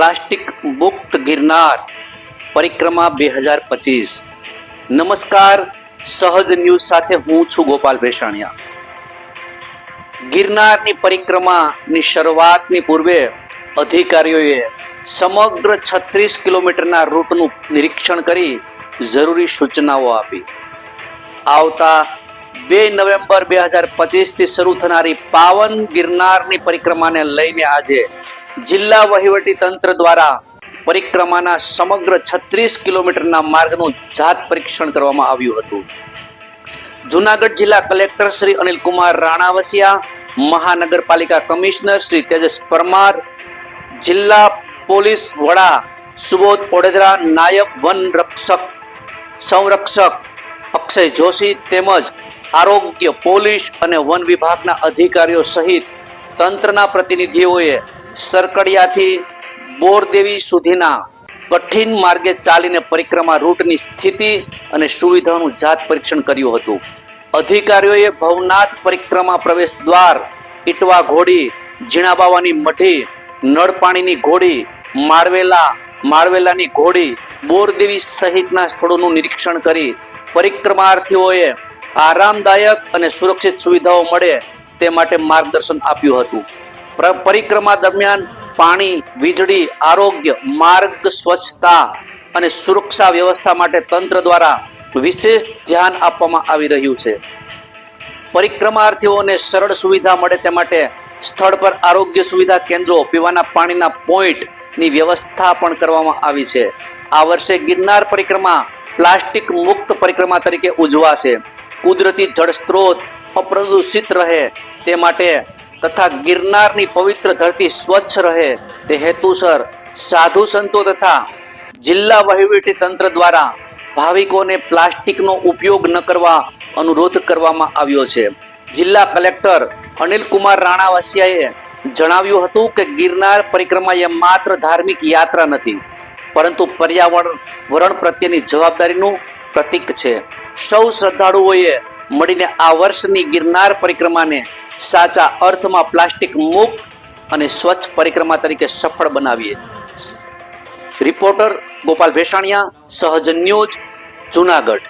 Plastic મુક્ત ગિરનાર, પરિક્રમા બે હજાર પચીસ. નમસ્કાર, સહજ ન્યૂઝ સાથે હું છું ગોપાલ ભેસાણિયા. ગિરનારની પરિક્રમાની શરૂઆતની પૂર્વે અધિકારીઓએ સમગ્ર છત્રીસ કિલોમીટરના રૂટનું નિરીક્ષણ કરી જરૂરી સૂચનાઓ આપી. આવતા બે નવેમ્બર બે હજાર પચીસથી શરૂ થનારી પાવન ગિરનારની પરિક્રમાને લઈને આજે જિલ્લા વહીવટી તંત્ર દ્વારા પરિક્રમાના સમગ્ર છત્રીસ કિલોમીટરના માર્ગનું જાત પરીક્ષણ કરવામાં આવ્યું હતું. જુનાગઢ જિલ્લા કલેક્ટર શ્રી અનિલ કુમાર રાણાવસિયા, મહાનગરપાલિકા કમિશનર શ્રી તેજસ પરમાર, જિલ્લા પોલીસ વડા સુબોધ ઓડેદરા, નાયબ વન રક્ષક, સંરક્ષક અક્ષય જોશી તેમજ આરોગ્ય પોલીસ અને વન વિભાગના અધિકારીઓ સહિત તંત્રના પ્રતિનિધિઓએ સરકડિયાથી બોરદેવી સુધીના કઠિન માર્ગે ચાલીને પરિક્રમા રૂટની સ્થિતિ અને સુવિધાનું જાત પરીક્ષણ કર્યું હતું. અધિકારીઓએ ભવનાથ પરિક્રમા પ્રવેશ દ્વાર ઇટવા ઘોડી, ઝીણાબાવાની મઠી નળપાણીની ઘોડી, મારવેલા, મારવેલાની ઘોડી, બોરદેવી સહિતના સ્થળોનું નિરીક્ષણ કરી પરિક્રમાર્થીઓએ આરામદાયક અને સુરક્ષિત સુવિધાઓ મળે તે માટે માર્ગદર્શન આપ્યું હતું. પરિક્રમા દરમિયાન પાણી, વીજળી, આરોગ્ય, માર્ગ, સ્વચ્છતા અને સુરક્ષા વ્યવસ્થા માટે તંત્ર દ્વારા વિશેષ ધ્યાન આપવામાં આવી રહ્યું છે. પરિક્રમાર્થીઓને સરળ સુવિધા મળે તે માટે સ્થળ પર આરોગ્ય સુવિધા કેન્દ્રો, પીવાના પાણીના પોઈન્ટની વ્યવસ્થા પણ કરવામાં આવી છે. આ વર્ષે ગિરનાર પરિક્રમા પ્લાસ્ટિક મુક્ત પરિક્રમા તરીકે ઉજવાશે. કુદરતી જળ સ્ત્રોત અપ્રદૂષિત રહે તે માટે તથા ગિરનારની પવિત્ર ધરતી સ્વચ્છ રહે તે હેતુસર સાધુ સંતો તથા જિલ્લા વહીવટી તંત્ર દ્વારા ભાવિકોને પ્લાસ્ટિકનો ઉપયોગ ન કરવા અનુરોધ કરવામાં આવ્યો છે. જિલ્લા કલેક્ટર અનિલ કુમાર રાણાવાસિયાએ જણાવ્યું હતું કે ગિરનાર પરિક્રમા એ માત્ર ધાર્મિક યાત્રા નથી, પરંતુ પર્યાવરણ વરણ પ્રત્યેની જવાબદારીનું પ્રતીક છે. સૌ શ્રદ્ધાળુઓએ મળીને આ વર્ષની ગિરનાર પરિક્રમાને સાચા અર્થમાં પ્લાસ્ટિક મુક્ત અને સ્વચ્છ પરિક્રમા તરીકે સફળ બનાવીએ. રિપોર્ટર ગોપાલ ભેસાણિયા, સહજ ન્યૂઝ, જુનાગઢ.